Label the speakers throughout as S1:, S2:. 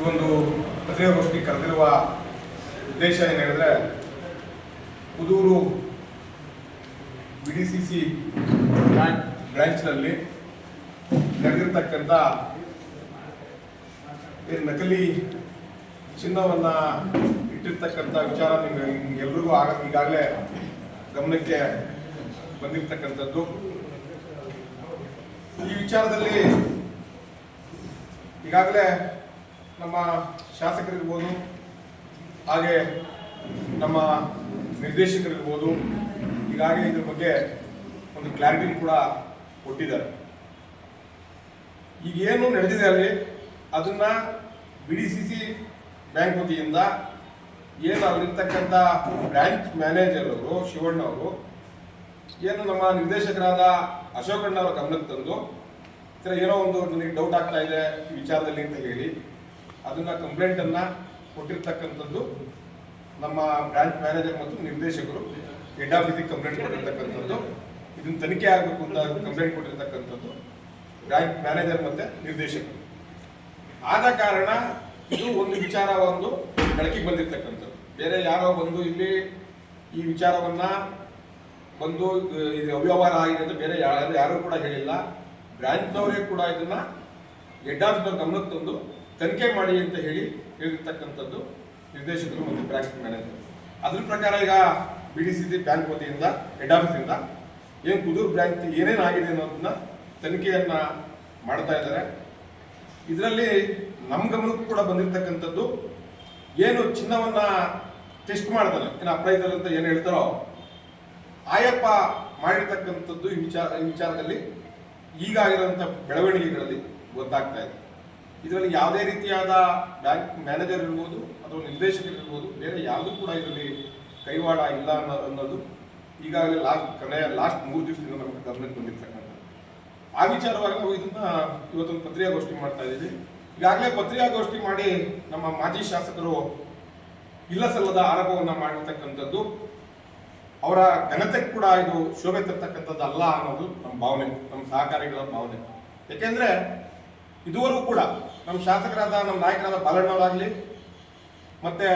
S1: ಈ ಒಂದು ಪತ್ರಿಕಾಗೋಷ್ಠಿ ಕರೆದಿರುವ ಉದ್ದೇಶ ಏನು Kudur B D C C ಬ್ರಾಂಚ್ನಲ್ಲಿ ನಡೆದಿರ್ತಕ್ಕಂಥ ಏನು ನಕಲಿ ಚಿನ್ನವನ್ನು ಇಟ್ಟಿರ್ತಕ್ಕಂಥ ವಿಚಾರ ನಿಮ್ಗೆ ನಿಮ್ಗೆಲ್ರಿಗೂ ಆಗ ಈಗಾಗಲೇ ಗಮನಕ್ಕೆ ಬಂದಿರ್ತಕ್ಕಂಥದ್ದು. ಈ ವಿಚಾರದಲ್ಲಿ ಈಗಾಗಲೇ ನಮ್ಮ ಶಾಸಕರಿರ್ಬೋದು, ಹಾಗೆ ನಮ್ಮ ನಿರ್ದೇಶಕರಿರ್ಬೋದು, ಈಗಾಗಲೇ ಇದ್ರ ಬಗ್ಗೆ ಒಂದು ಕ್ಲಾರಿಟಿ ಕೂಡ ಕೊಟ್ಟಿದ್ದಾರೆ. ಈಗ ಏನು ನಡೆದಿದೆ ಅಲ್ಲಿ, ಅದನ್ನ B D C C bank ವತಿಯಿಂದ ಏನು ಅಲ್ಲಿರ್ತಕ್ಕಂಥ ಬ್ರಾಂಚ್ ಮ್ಯಾನೇಜರ್ ಅವರು, ಶಿವಣ್ಣ ಅವರು, ಏನು ನಮ್ಮ ನಿರ್ದೇಶಕರಾದ ಅಶೋಕಣ್ಣ ಅವರ ಗಮನಕ್ಕೆ ತಂದು ಏನೋ ಒಂದು ನನಗೆ ಡೌಟ್ ಆಗ್ತಾ ಇದೆ ವಿಚಾರದಲ್ಲಿ ಅಂತ ಹೇಳಿ ಅದನ್ನ ಕಂಪ್ಲೇಂಟ್ ಅನ್ನ ಕೊಟ್ಟಿರ್ತಕ್ಕಂಥದ್ದು ನಮ್ಮ ಬ್ರಾಂಚ್ ಮ್ಯಾನೇಜರ್ ಮತ್ತು ನಿರ್ದೇಶಕರು ಹೆಡ್ ಆಫೀಸಿಗೆ ಕಂಪ್ಲೇಂಟ್ ಕೊಟ್ಟಿರ್ತಕ್ಕಂಥದ್ದು. ಇದನ್ನ ತನಿಖೆ ಆಗಬೇಕು ಅಂತ ಕಂಪ್ಲೇಂಟ್ ಕೊಟ್ಟಿರ್ತಕ್ಕಂಥದ್ದು ಬ್ರಾಂಚ್ ಮ್ಯಾನೇಜರ್ ಮತ್ತೆ ನಿರ್ದೇಶಕರು. ಆದ ಕಾರಣ ಇದು ಒಂದು ವಿಚಾರ ಒಂದು ಬೆಳಕಿಗೆ ಬಂದಿರ್ತಕ್ಕಂಥದ್ದು. ಬೇರೆ ಯಾರೋ ಬಂದು ಇಲ್ಲಿ ಈ ವಿಚಾರವನ್ನ ಬಂದು, ಇದು- ಇದು ಅವ್ಯವಹಾರ ಆಗಿದೆ ಅಂತ ಬೇರೆ ಯಾರು ಯಾರೂ ಕೂಡ ಹೇಳಿಲ್ಲ. ಬ್ರಾಂಚ್ನವರೇ ಕೂಡ ಇದನ್ನ ಹೆಡ್ ಆಫೀಸ್ನವ್ರ ಗಮನಕ್ಕೆ ತಂದು ತನಿಖೆ ಮಾಡಿ ಅಂತ ಹೇಳಿ ಹೇಳಿರ್ತಕ್ಕಂಥದ್ದು ನಿರ್ದೇಶಕರು ಮತ್ತು ಬ್ರಾಂಚ್ ಮ್ಯಾನೇಜರ್ ಅದ್ರ ಪ್ರಕಾರ ಈಗ B D C C bank ವತಿಯಿಂದ ಹೆಡ್ ಆಫೀಸಿಂದ ಏನು ಕುದೂರು ಬ್ರಾಂಚ್ ಏನೇನು ಆಗಿದೆ ಅನ್ನೋದನ್ನ ತನಿಖೆಯನ್ನ ಮಾಡ್ತಾ ಇದ್ದಾರೆ. ಇದರಲ್ಲಿ ನಮ್ಮ ಗಮನಕ್ಕೂ ಕೂಡ ಬಂದಿರತಕ್ಕಂಥದ್ದು ಏನು ಚಿನ್ನವನ್ನ ಟೆಸ್ಟ್ ಮಾಡ್ತಾನೆ, ಏನು ಅಪ್ರೈಸಲ್ ಅಂತ ಏನು ಹೇಳ್ತಾರೋ, ಆಯಪ್ಪ ಮಾಡಿರ್ತಕ್ಕಂಥದ್ದು ಈ ವಿಚಾರ, ಈ ವಿಚಾರದಲ್ಲಿ ಈಗ ಬೆಳವಣಿಗೆಗಳಲ್ಲಿ ಗೊತ್ತಾಗ್ತಾ ಇದೆ. ಇದರಲ್ಲಿ ಯಾವುದೇ ರೀತಿಯಾದ ಬ್ಯಾಂಕ್ ಮ್ಯಾನೇಜರ್ ಇರ್ಬೋದು ಅಥವಾ ನಿರ್ದೇಶಕರಿರ್ಬೋದು ಬೇರೆ ಯಾವುದೂ ಕೂಡ ಇದರಲ್ಲಿ ಕೈವಾಡ ಇಲ್ಲ ಅನ್ನೋ ಅನ್ನೋದು ಈಗಾಗಲೇ ಲಾಸ್ಟ್ ಕೊನೆಯ ಲಾಸ್ಟ್ ಮೂರು ದಿವಸದಿಂದ ನಮ್ಮ ಗಮನಕ್ಕೆ ಬಂದಿರ್ತಕ್ಕಂಥದ್ದು. ಆ ವಿಚಾರವಾಗಿ ನಾವು ಇದನ್ನ ಇವತ್ತೊಂದು ಪತ್ರಿಕಾಗೋಷ್ಠಿ ಮಾಡ್ತಾ ಇದ್ದೀವಿ. ಈಗಾಗಲೇ ಪತ್ರಿಕಾಗೋಷ್ಠಿ ಮಾಡಿ ನಮ್ಮ ಮಾಜಿ ಶಾಸಕರು ಇಲ್ಲ ಸಲ್ಲದ ಆರೋಪವನ್ನು ಮಾಡಿರ್ತಕ್ಕಂಥದ್ದು, ಅವರ ಘನತೆ ಕೂಡ ಇದು ಶೋಭೆ ತರ್ತಕ್ಕಂಥದ್ದು ಅಲ್ಲ ಅನ್ನೋದು ನಮ್ಮ ಭಾವನೆ, ನಮ್ಮ ಸಹಕಾರಿಗಳ ಭಾವನೆ. ಯಾಕೆಂದ್ರೆ ಇದುವರೆಗೂ ಕೂಡ ನಮ್ಮ ಶಾಸಕರಾದ, ನಮ್ಮ ನಾಯಕರಾದ ಬಾಲಣ್ಣವರಾಗಲಿ, ಮತ್ತೆ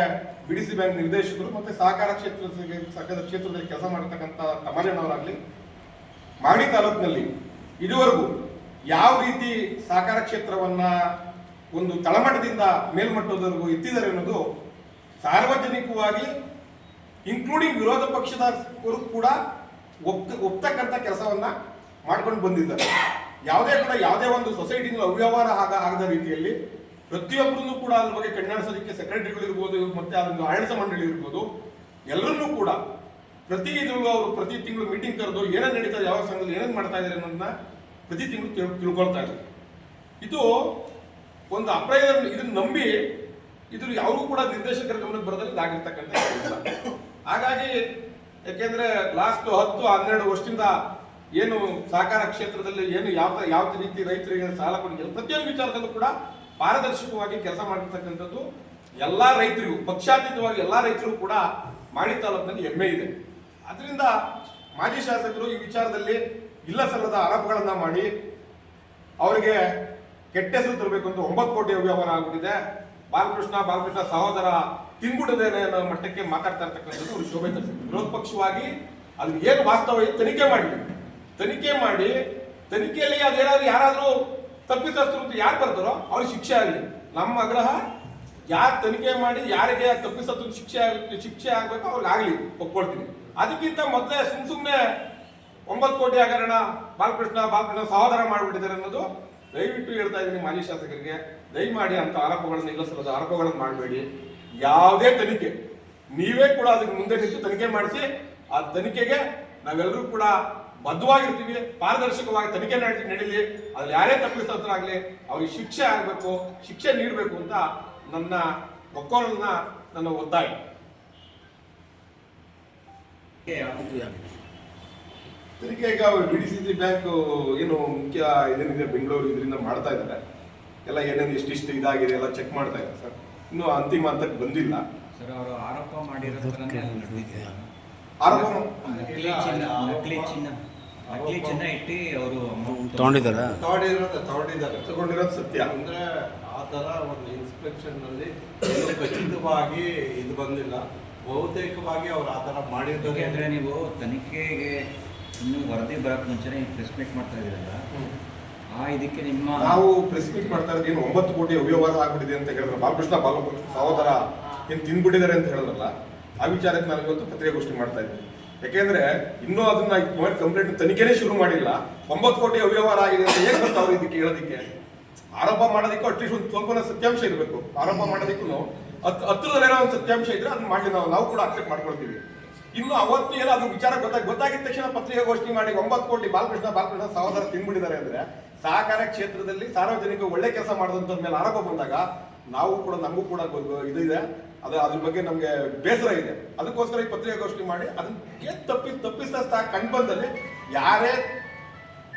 S1: ಬಿ ಡಿ ಸಿ ಬ್ಯಾಂಕ್ ನಿರ್ದೇಶಕರು, ಮತ್ತೆ ಸಹಕಾರ ಕ್ಷೇತ್ರ ಸಹಕಾರ ಕ್ಷೇತ್ರದಲ್ಲಿ ಕೆಲಸ ಮಾಡತಕ್ಕಂಥ ತಮ್ಮಣ್ಣವರಾಗಲಿ ಮಾಗಡಿ ತಾಲೂಕಿನಲ್ಲಿ ಇದುವರೆಗೂ ಯಾವ ರೀತಿ ಸಹಕಾರ ಕ್ಷೇತ್ರವನ್ನ ಒಂದು ತಳಮಟ್ಟದಿಂದ ಮೇಲ್ಮಟ್ಟದವರೆಗೂ ಎತ್ತಿದ್ದಾರೆ ಅನ್ನೋದು ಸಾರ್ವಜನಿಕವಾಗಿ ಇನ್ಕ್ಲೂಡಿಂಗ್ ವಿರೋಧ ಪಕ್ಷದವರು ಕೂಡ ಒಪ್ತ ಒಪ್ತಕ್ಕಂಥ ಕೆಲಸವನ್ನ ಮಾಡ್ಕೊಂಡು ಬಂದಿದ್ದಾರೆ. ಯಾವುದೇ ಕೂಡ ಯಾವುದೇ ಒಂದು ಸೊಸೈಟಿನ ಅವ್ಯವಹಾರ ಆಗ ಆಗದ ರೀತಿಯಲ್ಲಿ ಪ್ರತಿಯೊಬ್ಬರನ್ನು ಕೂಡ ಅದ್ರ ಬಗ್ಗೆ ಕಣ್ಣಾಡಿಸೋದಕ್ಕೆ ಸೆಕ್ರೆಟರಿಗಳು ಇರ್ಬೋದು ಮತ್ತೆ ಅದೊಂದು ಆಡಳಿತ ಮಂಡಳಿ ಇರ್ಬೋದು, ಎಲ್ಲರನ್ನೂ ಕೂಡ ಪ್ರತಿ ತಿಂಗಳು ಅವರು ಪ್ರತಿ ತಿಂಗಳು ಮೀಟಿಂಗ್ ಕರೆದು ಏನೇನು ನಡೀತಾರೆ ಯಾವ ಸಂಘದಲ್ಲಿ ಏನೇನು ಮಾಡ್ತಾ ಇದ್ದಾರೆ ಅನ್ನೋದನ್ನ ಪ್ರತಿ ತಿಂಗಳು ತಿಳ್- ತಿಳ್ಕೊಳ್ತಾ ಇದ್ದಾರೆ ಇದು ಒಂದು ಅಪ್ರೈಸರ್ ಇದನ್ನ ನಂಬಿ ಇದ್ರ ಯಾರಿಗೂ ಕೂಡ ನಿರ್ದೇಶಕರ ಗಮನಕ್ಕೆ ಬರೋದ್ರಲ್ಲಿ ಇದಾಗಿರ್ತಕ್ಕಂಥ ಕೆಲಸ. ಹಾಗಾಗಿ ಯಾಕೆಂದ್ರೆ ಲಾಸ್ಟ್ ಹತ್ತು ಹನ್ನೆರಡು ವರ್ಷದಿಂದ ಏನು ಸಹಕಾರ ಕ್ಷೇತ್ರದಲ್ಲಿ ಏನು ಯಾವ ಯಾವ ರೀತಿ ರೈತರಿಗೆ ಸಾಲ ಕೊಡಿಗೆ ಪ್ರತಿಯೊಂದು ವಿಚಾರದಲ್ಲೂ ಕೂಡ ಪಾರದರ್ಶಕವಾಗಿ ಕೆಲಸ ಮಾಡಿರ್ತಕ್ಕಂಥದ್ದು ಎಲ್ಲ ರೈತರಿಗೂ, ಪಕ್ಷಾತೀತವಾಗಿ ಎಲ್ಲ ರೈತರಿಗೂ ಕೂಡ ಮಾಡಿ ತಾಲೂಕಿನಲ್ಲಿ ಹೆಮ್ಮೆ ಇದೆ. ಅದರಿಂದ ಮಾಜಿ ಶಾಸಕರು ಈ ವಿಚಾರದಲ್ಲಿ ಇಲ್ಲ ಸಲ್ಲದ ಆರೋಪಗಳನ್ನ ಮಾಡಿ ಅವರಿಗೆ ಕೆಟ್ಟ ಹೆಸರು ತರಬೇಕು ಅಂತ ಒಂಬತ್ತು ಕೋಟಿ ವ್ಯವಹಾರ ಆಗ್ಬಿಟ್ಟಿದೆ. ಬಾಲಕೃಷ್ಣ ಬಾಲಕೃಷ್ಣ ಸಹೋದರ ತಿಂಗುಡದೇನೆ ಅನ್ನೋ ಮಟ್ಟಕ್ಕೆ ಮಾತಾಡ್ತಾ ಇರ್ತಕ್ಕಂಥದ್ದು ಅವರು ಶೋಭೆ ತರಿಸಿದ್ರು ವಿರೋಧ ಪಕ್ಷವಾಗಿ ಅದು ಏನು ವಾಸ್ತವ ತನಿಖೆ ಮಾಡಲಿ ತನಿಖೆ ಮಾಡಿ, ತನಿಖೆಯಲ್ಲಿ ಅದೇನಾದ್ರು ಯಾರಾದರೂ ತಪ್ಪಿತಸ್ಥರು ಯಾರು ಬರ್ತಾರೋ ಅವ್ರಿಗೆ ಶಿಕ್ಷೆ ಆಗಲಿ. ನಮ್ಮ ಆಗ್ರಹ, ಯಾರು ತನಿಖೆ ಮಾಡಿ, ಯಾರಿಗೆ ತಪ್ಪಿಸತ್ತು ಶಿಕ್ಷೆ ಶಿಕ್ಷೆ ಆಗಬೇಕು ಅವ್ರಿಗೆ ಆಗಲಿ, ಒಪ್ಕೊಳ್ತೀನಿ. ಅದಕ್ಕಿಂತ ಮೊದಲೇ ಸುಮ್ ಸುಮ್ಮನೆ ಒಂಬತ್ತು ಕೋಟಿ ಹಗರಣ, ಬಾಲಕೃಷ್ಣ ಬಾಲಕೃಷ್ಣ ಸಹೋದರ ಮಾಡಿಬಿಟ್ಟಿದ್ದಾರೆ ಅನ್ನೋದು ದಯವಿಟ್ಟು ಹೇಳ್ತಾ ಇದ್ದೀನಿ ಮಾಜಿ ಶಾಸಕರಿಗೆ. ದಯಮಾಡಿ ಅಂತ ಆರೋಪಗಳನ್ನು ನಿಲ್ಲಿಸಲದ ಆರೋಪಗಳನ್ನು ಮಾಡಬೇಡಿ. ಯಾವುದೇ ತನಿಖೆ, ನೀವೇ ಕೂಡ ಅದಕ್ಕೆ ಮುಂದೆ ನಿಂತು ತನಿಖೆ ಮಾಡಿಸಿ, ಆ ತನಿಖೆಗೆ ನಾವೆಲ್ಲರೂ ಕೂಡ ಬದ್ಧವಾಗಿರ್ತೀವಿ ಪಾರದರ್ಶಕವಾಗಿ ತನಿಖೆ ನಡೆ ನಡೀಲಿ ಅದ್ರಲ್ಲಿ ಯಾರೇ ಆಗಲಿ ಅವ್ರಿಗೆ ಶಿಕ್ಷೆ ಆಗಬೇಕು ಶಿಕ್ಷೆ ನೀಡಬೇಕು ಅಂತ ನನ್ನ ಒಕ್ಕೋಲನ್ನ ನನ್ನ ಒತ್ತಾಯ ತನಿಖೆ ಈಗ B D C C bank ಏನು ಮುಖ್ಯ ಇದೇನಿದೆ ಬೆಂಗಳೂರು ಇದರಿಂದ ಮಾಡ್ತಾ ಇದ್ದಾರೆ. ಎಲ್ಲ ಏನೇನು ಎಷ್ಟಿಷ್ಟು ಇದಾಗಿದೆ ಎಲ್ಲ ಚೆಕ್ ಮಾಡ್ತಾ ಇದ್ದಾರೆ ಸರ್. ಇನ್ನೂ ಅಂತಿಮ ಹಂತಕ್ಕೆ ಬಂದಿಲ್ಲ.
S2: ಸರ್ ಅವರು ಆರೋಪ ಮಾಡಿರೋ
S1: ಆರೋಪ
S2: ಚಿನ್ನ ಇಟ್ಟು ಅವರು
S3: ತಗೊಂಡಿದ್ದಾರಾ?
S4: ತಗೊಂಡಿರೋದು ತಗೊಂಡಿದ್ದಾರೆ.
S1: ತಗೊಂಡಿರೋದು ಸತ್ಯ.
S4: ಅಂದ್ರೆ ಆತರ
S3: ಥರ ಒಂದು ಇನ್ಸ್ಪೆಕ್ಷನ್ನಲ್ಲಿ ಖಚಿತವಾಗಿ ಇದು ಬಂದಿಲ್ಲ. ಬಹುತೇಕವಾಗಿ ಅವ್ರು ಆ ಥರ ಮಾಡಿದ್ದಾರೆ
S2: ನೀವು ತನಿಖೆಗೆ ಇನ್ನು ವರದಿ ಬರೋಕ್ ಮುಂಚೆನೆ ಪ್ರೆಸ್ ಮೀಟ್ ಮಾಡ್ತಾ ಇದ್ದೀರಲ್ಲ? ಆ ಇದಕ್ಕೆ ನಿಮ್ಮ
S1: ನಾವು ಪ್ರೆಸ್ ಮೀಟ್ ಮಾಡ್ತಾ ಇದ್ದೀವಿ ಏನು ಒಂಬತ್ತು ಕೋಟಿ ಅವ್ಯವಹಾರ ಆಗ್ಬಿಟ್ಟಿದೆ ಅಂತ ಹೇಳಿದ್ರೆ ಬಾಲಕೃಷ್ಣ ಬಾಲಕೃಷ್ಣ ಸಹೋದರ ಏನು ತಿಂದ್ಬಿಟ್ಟಿದ್ದಾರೆ ಅಂತ ಹೇಳಿದ್ರಲ್ಲ. ಆ ವಿಚಾರಕ್ಕೆ ನಾನು ಇವತ್ತು ಪತ್ರಿಕಾಗೋಷ್ಠಿ ಮಾಡ್ತಾ ಇದ್ದೀನಿ ಯಾಕೆಂದ್ರೆ ಇನ್ನೂ ಅದನ್ನ ಮೊಬೈಲ್ ಕಂಪ್ಲೇಂಟ್ ತನಿಖೆನೇ ಶುರು ಮಾಡಿಲ್ಲ. ಒಂಬತ್ತು ಕೋಟಿ ಅವ್ಯವಹಾರ ಆಗಿದೆ ಅಂತ ಹೇಗೆ ಬರ್ತಾವ್ರು ಇದಕ್ಕೆ ಹೇಳೋದಕ್ಕೆ ಆರೋಪ ಮಾಡೋದಕ್ಕೂ ಅಟ್ಲೀಸ್ಟ್ ಒಂದು ಸ್ವಲ್ಪ ಸತ್ಯಾಂಶ ಇರಬೇಕು. ಆರೋಪ ಮಾಡೋದಕ್ಕೂ ಹತ್ತು ಹತ್ತಿರದಲ್ಲೇನೋ ಒಂದು ಸತ್ಯಾಂಶ ಇದ್ರೆ ಅದನ್ನ ಮಾಡಿ ನಾವು. ನಾವು ಕೂಡ ಅಕ್ಸೆಪ್ಟ್ ಮಾಡ್ಕೊಳ್ತೀವಿ. ಇನ್ನು ಅವತ್ತು ಏನೋ ಅದು ವಿಚಾರ ಗೊತ್ತಾಗ ಗೊತ್ತಾಗಿದ ತಕ್ಷಣ ಪತ್ರಿಕಾಗೋಷ್ಠಿ ಮಾಡಿ ಒಂಬತ್ತು ಕೋಟಿ ಬಾಲಕೃಷ್ಣ ಬಾಲಕೃಷ್ಣ ಸಹೋದರ ತಿಂದ್ಬಿಟ್ಟಿದ್ದಾರೆ ಅಂದ್ರೆ ಸಹಕಾರ ಕ್ಷೇತ್ರದಲ್ಲಿ ಸಾರ್ವಜನಿಕ ಒಳ್ಳೆ ಕೆಲಸ ಮಾಡಿದಂತ ಮೇಲೆ ಆರೋಪ ಬಂದಾಗ ನಾವು ಕೂಡ ನಮಗೂ ಕೂಡ ಇದು ಇದೆ. ಅದು ಅದ್ರ ಬಗ್ಗೆ ನಮಗೆ ಬೇಸರ ಇದೆ. ಅದಕ್ಕೋಸ್ಕರ ಈ ಪತ್ರಿಕಾಗೋಷ್ಠಿ ಮಾಡಿ ಅದಕ್ಕೆ ತಪ್ಪಿ ತಪ್ಪಿಸ್ತ ಕಂಡು ಬಂದಲ್ಲಿ ಯಾರೇ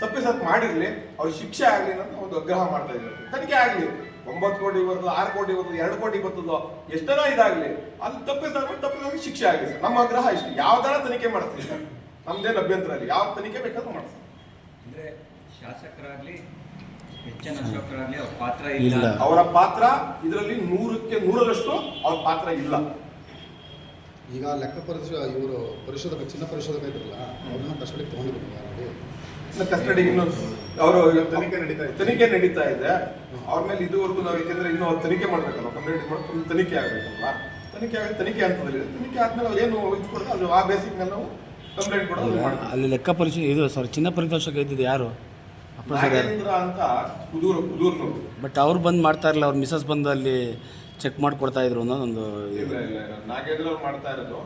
S1: ತಪ್ಪಿಸತ್ ಮಾಡಿರಲಿ ಅವ್ರ ಶಿಕ್ಷೆ ಆಗಲಿ ಅಂತ ಒಂದು ಆಗ್ರಹ ಮಾಡ್ತಾ ಇದ್ದಾರೆ. ತನಿಖೆ ಆಗಲಿ. ಒಂಬತ್ತು ಕೋಟಿ ಬರ್ತದೆ, ಆರು ಕೋಟಿ ಬರ್ತದೆ, ಎರಡು ಕೋಟಿ ಬರ್ತದೋ ಎಷ್ಟನ ಇದಾಗ್ಲಿ, ಅದು ತಪ್ಪಿಸಿದಾಗ ತಪ್ಪಿಸಿದ್ರೆ ಶಿಕ್ಷೆ ಆಗಲಿ ನಮ್ಮ ಆಗ್ರಹ ಇಷ್ಟು. ಯಾವ ತನಿಖೆ ಮಾಡ್ತೀವಿ ಸರ್? ನಮ್ದೇನು ಅಭ್ಯಂತರ ಇಲ್ಲ ಯಾವ ತನಿಖೆ ಬೇಕಾದ್ರೂ ಮಾಡ್ತೀವಿ.
S2: ಅಂದ್ರೆ ಶಾಸಕರಾಗ್ಲಿ ಅವ್ರ ಪಾತ್ರ ಇಲ್ಲ.
S1: ಅವರ ಪಾತ್ರ ಇದರಲ್ಲಿ ನೂರಕ್ಕೆ ನೂರರಷ್ಟು ಅವ್ರ ಪಾತ್ರ ಇಲ್ಲ.
S5: ಈಗ ಲೆಕ್ಕ ಪರಿಶೋ ಇವರು ಪರಿಶೋಧಕ ಚಿನ್ನ ಪರಿಶೋಧಕ ಇದ್ರಲ್ಲ ಅವ್ರನ್ನ ಕಸ್ಟಡಿಗೆ ತಗೊಂಡಿದ್ರು
S1: ಕಸ್ಟಡಿ ಇನ್ನು ಅವರು
S5: ತನಿಖೆ ನಡೀತಾ ಇದೆ.
S1: ತನಿಖೆ ನಡೀತಾ ಇದೆ. ಅವ್ರ ಮೇಲೆ ಇದುವರೆಗೂ ನಾವು ಯಾಕೆಂದ್ರೆ ಇನ್ನೂ ಅವ್ರು ತನಿಖೆ ಮಾಡ್ಬೇಕಲ್ಲ ಕಂಪ್ಲೇಂಟ್ ಮಾಡ್ಕೊಂಡು ತನಿಖೆ ಆಗ್ಬೇಕಲ್ಲ ತನಿಖೆ ಆಗಿ ತನಿಖೆ ಅಂತದಲ್ಲಿ ಇದೆ. ತನಿಖೆ ಆದ್ಮೇಲೆ ಅವ್ರು ಏನು ಇದು ಕೊಡ್ತಾರೆ ಅದು ಆ ಬೇಸಿಕ್ ಮೇಲೆ ನಾವು ಕಂಪ್ಲೇಂಟ್ ಕೊಡೋದು
S4: ಅಲ್ಲಿ ಲೆಕ್ಕ ಪರಿಶೀಲ ಇದು ಸಾರಿ ಚಿನ್ನ ಪರಿತೋಷಕ ಇದ್ದಿದ್ದು ಯಾರು?
S1: ನಾಗೇಂದ್ರ ಅಂತ ಕುದೂರು ಕುದೂರ್ನವರು.
S4: ಬಟ್ ಅವ್ರು ಬಂದು ಮಾಡ್ತಾ ಇರಲಿಲ್ಲ ಅವ್ರ ಮಿಸಸ್ ಬಂದು ಅಲ್ಲಿ ಚೆಕ್ ಮಾಡ್ಕೊಡ್ತಾ ಇದ್ರು ಅನ್ನೋದೊಂದು
S1: ಇಲ್ಲ ಇಲ್ಲ ಇಲ್ಲ. ನಾಗೇಂದ್ರ ಅವ್ರು ಮಾಡ್ತಾ ಇರೋದು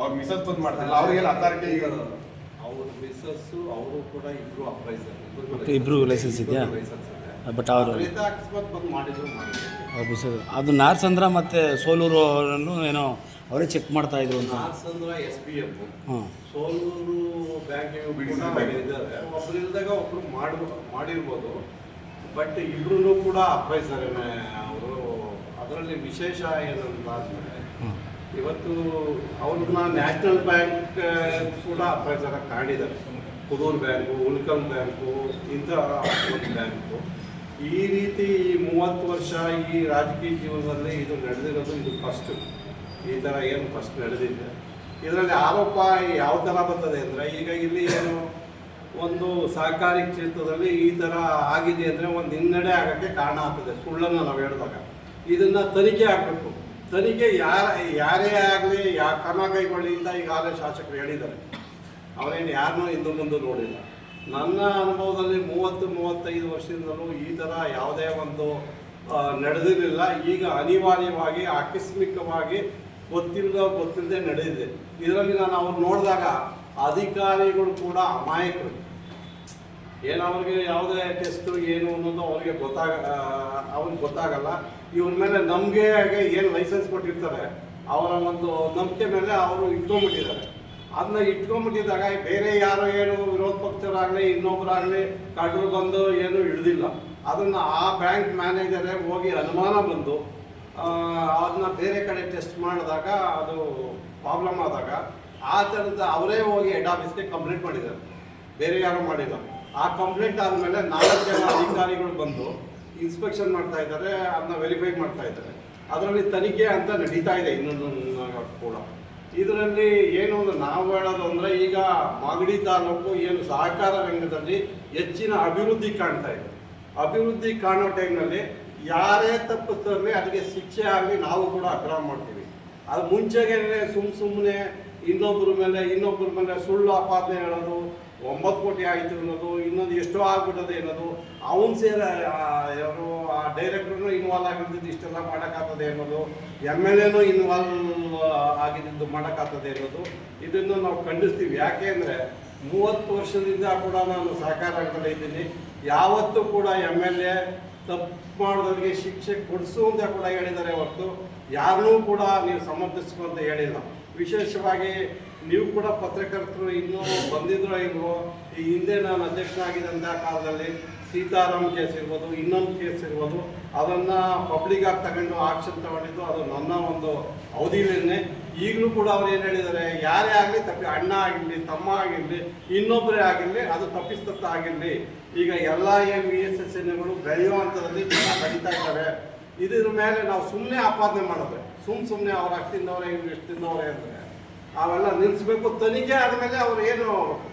S1: ಅವ್ರ ಮಿಸಸ್ ಬಂದು ಮಾಡ್ತಾ ಇಲ್ಲ ಅವ್ರಿಗೆಲ್ಲ ಅಥಾರಿಟಿ ಈಗ
S3: ಅವ್ರ ಮಿಸ್ಸಸ್ ಅವರು ಕೂಡ ಇಬ್ರು ಅಪ್ರೈಸರ್
S4: ಮತ್ತೆ ಇಬ್ರು ಲೈಸೆನ್ಸ್ ಇದೆಯಾ? ಬಟ್ ಅವರು
S3: ಅಕಸ್ಮಾತ್ ಬಂದು ಮಾಡಿದ್ರು ಮಾಡಿದ್ರು.
S4: ಅವ್ರ ಮಿಸಸ್ ಅದು ನಾರ್ಸಂದ್ರ ಮತ್ತು ಸೋಲೂರು ಅವರನ್ನು ಏನೋ ಅವರೇ ಚೆಕ್ ಮಾಡ್ತಾ ಇದ್ರು ಅಂತ.
S3: ನಾರ್ಸಂದ್ರ ಎಸ್ ಬಿ ಎಫ್
S4: ಹಾಂ.
S3: ಸೋಲೂರು ಬ್ಯಾಂಕ್. ಇದ್ದಾರೆ ಒಬ್ರು ಇಲ್ದಾಗ ಒಬ್ರು ಮಾಡ್ಬೋದು ಮಾಡಿರ್ಬೋದು. ಬಟ್ ಇಬ್ರು ಕೂಡ ಅಪ್ರೈಸರೇನೆ ಅವರು. ಅದರಲ್ಲಿ ವಿಶೇಷ ಏನಂತ ಅಂದ್ರೆ
S4: ಹಾಂ.
S3: ಇವತ್ತು ಅವ್ರನ್ನ ನ್ಯಾಷನಲ್ ಬ್ಯಾಂಕ್ ಕೂಡ ಅಪ್ರೈಸರ್ ಆಗಿ ಕಾಣಿದ್ದಾರೆ ಕುಡೂರು ಬ್ಯಾಂಕು ಉಲ್ಕಮ್ ಬ್ಯಾಂಕು ಇಂಥ ಒಂದು ಬ್ಯಾಂಕು. ಈ ರೀತಿ ಈ ಮೂವತ್ತು ವರ್ಷ ಈ ರಾಜಕೀಯ ಜೀವನದಲ್ಲಿ ಇದು ನಡೆದಿರೋದು ಇದು ಫಸ್ಟ್ ಈ ಥರ ಏನು ಫಸ್ಟ್ ನಡೆದಿದೆ ಇದರಲ್ಲಿ ಆರೋಪ ಯಾವ ಥರ ಬರ್ತದೆ ಅಂದರೆ ಈಗ ಇಲ್ಲಿ ಏನು ಒಂದು ಸಹಕಾರಿ ಕ್ಷೇತ್ರದಲ್ಲಿ ಈ ಥರ ಆಗಿದೆ ಅಂದರೆ ಒಂದು ಹಿನ್ನಡೆ ಆಗೋಕ್ಕೆ ಕಾರಣ ಆಗ್ತದೆ, ಸುಳ್ಳನ್ನು ನಾವು ಹೇಳಿದಾಗ. ಇದನ್ನು ತನಿಖೆ ಆಗಬೇಕು. ತನಿಖೆ ಯಾರ, ಯಾರೇ ಆಗಲಿ, ಯಾ ಕ್ರಮ ಕೈಗೊಳ್ಳಿ ಅಂತ ಈಗಾಗಲೇ ಶಾಸಕರು ಹೇಳಿದ್ದಾರೆ. ಅವರೇನು ಯಾರನ್ನೂ ಹಿಂದೆ ಮುಂದೆ ನೋಡಿಲ್ಲ. ನನ್ನ ಅನುಭವದಲ್ಲಿ ಮೂವತ್ತು, ಮೂವತ್ತೈದು ವರ್ಷದಿಂದಲೂ ಈ ಥರ ಯಾವುದೇ ಒಂದು ನಡೆದಿರಲಿಲ್ಲ. ಈಗ ಅನಿವಾರ್ಯವಾಗಿ, ಆಕಸ್ಮಿಕವಾಗಿ ಗೊತ್ತಿಲ್ಲದ ಗೊತ್ತಿಲ್ಲದೆ ನಡೆದಿದೆ. ಇದರಲ್ಲಿ ನಾನು ಅವ್ರು ನೋಡಿದಾಗ ಅಧಿಕಾರಿಗಳು ಕೂಡ ಅಮಾಯಕರು. ಏನು ಅವ್ರಿಗೆ ಯಾವುದೇ ಟೆಸ್ಟ್ ಏನು ಅನ್ನೋದು ಅವ್ರಿಗೆ ಗೊತ್ತಾಗ ಅವ್ರಿಗೆ ಗೊತ್ತಾಗಲ್ಲ. ಇವ್ರ ಮೇಲೆ ನಮಗೆ ಏನು ಲೈಸೆನ್ಸ್ ಕೊಟ್ಟಿರ್ತಾರೆ, ಅವರ ಒಂದು ನಂಬಿಕೆ ಮೇಲೆ ಅವರು ಇಟ್ಕೊಂಡ್ಬಿಟ್ಟಿದ್ದಾರೆ. ಅದನ್ನ ಇಟ್ಕೊಂಡ್ಬಿಟ್ಟಿದ್ದಾಗ ಬೇರೆ ಯಾರು ಏನು ವಿರೋಧ ಪಕ್ಷರಾಗಲಿ ಇನ್ನೊಬ್ಬರಾಗಲಿ ಕಡ್ರು ಬಂದು ಏನು ಹಿಡ್ದಿಲ್ಲ. ಅದನ್ನು ಆ ಬ್ಯಾಂಕ್ ಮ್ಯಾನೇಜರೇ ಹೋಗಿ ಅನುಮಾನ ಬಂದು ಅದನ್ನ ಬೇರೆ ಕಡೆ ಟೆಸ್ಟ್ ಮಾಡಿದಾಗ ಅದು ಪ್ರಾಬ್ಲಮ್ ಆದಾಗ ಆ ಥರದ ಅವರೇ ಹೋಗಿ ಹೆಡ್ ಆಫೀಸ್ಗೆ ಕಂಪ್ಲೇಂಟ್ ಮಾಡಿದ್ದಾರೆ. ಬೇರೆ ಯಾರು ಮಾಡಿಲ್ಲ. ಆ ಕಂಪ್ಲೇಂಟ್ ಆದಮೇಲೆ ನಾಲ್ಕು ಜನ ಅಧಿಕಾರಿಗಳು ಬಂದು ಇನ್ಸ್ಪೆಕ್ಷನ್ ಮಾಡ್ತಾ ಇದ್ದಾರೆ, ಅದನ್ನ ವೆರಿಫೈ ಮಾಡ್ತಾ ಇದ್ದಾರೆ. ಅದರಲ್ಲಿ ತನಿಖೆ ಅಂತ ನಡೀತಾ ಇದೆ ಇನ್ನೊಂದು ಕೂಡ. ಇದರಲ್ಲಿ ಏನು ಒಂದು ನಾವು ಹೇಳೋದು ಅಂದರೆ ಈಗ ಮಾಗಡಿ ತಾಲೂಕು ಏನು ಸಹಕಾರ ರಂಗದಲ್ಲಿ ಹೆಚ್ಚಿನ ಅಭಿವೃದ್ಧಿ ಕಾಣ್ತಾ ಇದೆ. ಅಭಿವೃದ್ಧಿ ಕಾಣೋ ಟೈಮ್ನಲ್ಲಿ ಯಾರೇ ತಪ್ಪಿಸ್ತಾರೆ ಅದಕ್ಕೆ ಶಿಕ್ಷೆ ಆಗಲಿ ನಾವು ಕೂಡ ಆಗ್ರಹ ಮಾಡ್ತೀವಿ. ಅದು ಮುಂಚೆಗೆ ಸುಮ್ ಸುಮ್ಮನೆ ಇನ್ನೊಬ್ಬರ ಮೇಲೆ ಇನ್ನೊಬ್ಬರ ಮೇಲೆ ಸುಳ್ಳು ಆಪಾದನೆ ಹೇಳೋದು ಒಂಬತ್ತು ಕೋಟಿ ಆಯಿತು ಅನ್ನೋದು, ಇನ್ನೊಂದು ಎಷ್ಟೋ ಆಗ್ಬಿಟ್ಟದೆ ಅನ್ನೋದು, ಅವನು ಸೇರ ಯಾರು, ಆ ಡೈರೆಕ್ಟ್ರು ಇನ್ವಾಲ್ವ್ ಆಗಿದ್ದು ಇಷ್ಟೆಲ್ಲ ಮಾಡೋಕ್ಕಾಗ್ತದೆ ಅನ್ನೋದು ಎಂ ಎಲ್ ಎನೂ ಇನ್ವಾಲ್ವ್ ಆಗಿದ್ದು ಮಾಡೋಕ್ಕಾಗ್ತದೆ ಅನ್ನೋದು ಇದನ್ನು ನಾವು ಖಂಡಿಸ್ತೀವಿ. ಯಾಕೆ ಅಂದರೆ ಮೂವತ್ತು ವರ್ಷದಿಂದ ಕೂಡ ನಾನು ಸಹಕಾರ ಆಗ್ತಾ ಇದ್ದೀನಿ. ಯಾವತ್ತೂ ಕೂಡ ಎಂ ಎಲ್ ಎ ತಪ್ಪು ಮಾಡಿದವರಿಗೆ ಶಿಕ್ಷೆ ಕೊಡಿಸು ಅಂತ ಕೂಡ ಹೇಳಿದ್ದಾರೆ ಹೊರತು ಯಾರನ್ನೂ ಕೂಡ ನೀವು ಸಮರ್ಥಿಸ್ಕೊ ಅಂತ ಹೇಳಿಲ್ಲ. ವಿಶೇಷವಾಗಿ ನೀವು ಕೂಡ ಪತ್ರಕರ್ತರು ಇನ್ನೂ ಬಂದಿದ್ರೋ ಇಲ್ವೋ, ಈ ಹಿಂದೆ ನಾನು ಅಧ್ಯಕ್ಷನಾಗಿದ್ದಂಥ ಕಾಲದಲ್ಲಿ ಸೀತಾರಾಮ್ ಕೇಸ್ ಇರ್ಬೋದು, ಇನ್ನೊಂದು ಕೇಸ್ ಇರ್ಬೋದು, ಅದನ್ನು ಪಬ್ಲಿಕ್ ಆಗಿ ತಗೊಂಡು ಆಕ್ಷನ್ ತಗೊಂಡಿದ್ದು ಅದು ನನ್ನ ಒಂದು ಅವಧಿಯಲ್ಲೇ ಈಗಲೂ ಕೂಡ ಅವ್ರು ಏನು ಹೇಳಿದ್ದಾರೆ, ಯಾರೇ ಆಗಲಿ ತಪ್ಪಿ, ಅಣ್ಣ ಆಗಿರಲಿ ತಮ್ಮ ಆಗಿರಲಿ ಇನ್ನೊಬ್ಬರೇ ಆಗಿರಲಿ, ಅದು ತಪ್ಪಿಸ್ತತ್ತ ಆಗಿರಲಿ. ಈಗ ಎಲ್ಲ ಏನು ವಿ ಎಸ್ ಎಸ್ ಎನ್ಗಳು ಬೆಳೆಯೋ ಹಂತದಲ್ಲಿ ಜನ ಬೆಳೀತಾ ಇದ್ದಾರೆ. ಇದ್ರ ಮೇಲೆ ನಾವು ಸುಮ್ಮನೆ ಆಪಾದನೆ ಮಾಡಿದ್ರೆ ಸುಮ್ಮ ಸುಮ್ಮನೆ ಅವ್ರು ಅಷ್ಟು ಇನ್ನು ಇವ್ರು ಎಷ್ಟು ತಿಂದವ್ರೆ ಅಂದರೆ ಅವೆಲ್ಲ ನಿಲ್ಲಿಸ್ಬೇಕು ತನಿಖೆ ಆದಮೇಲೆ ಅವ್ರು ಏನು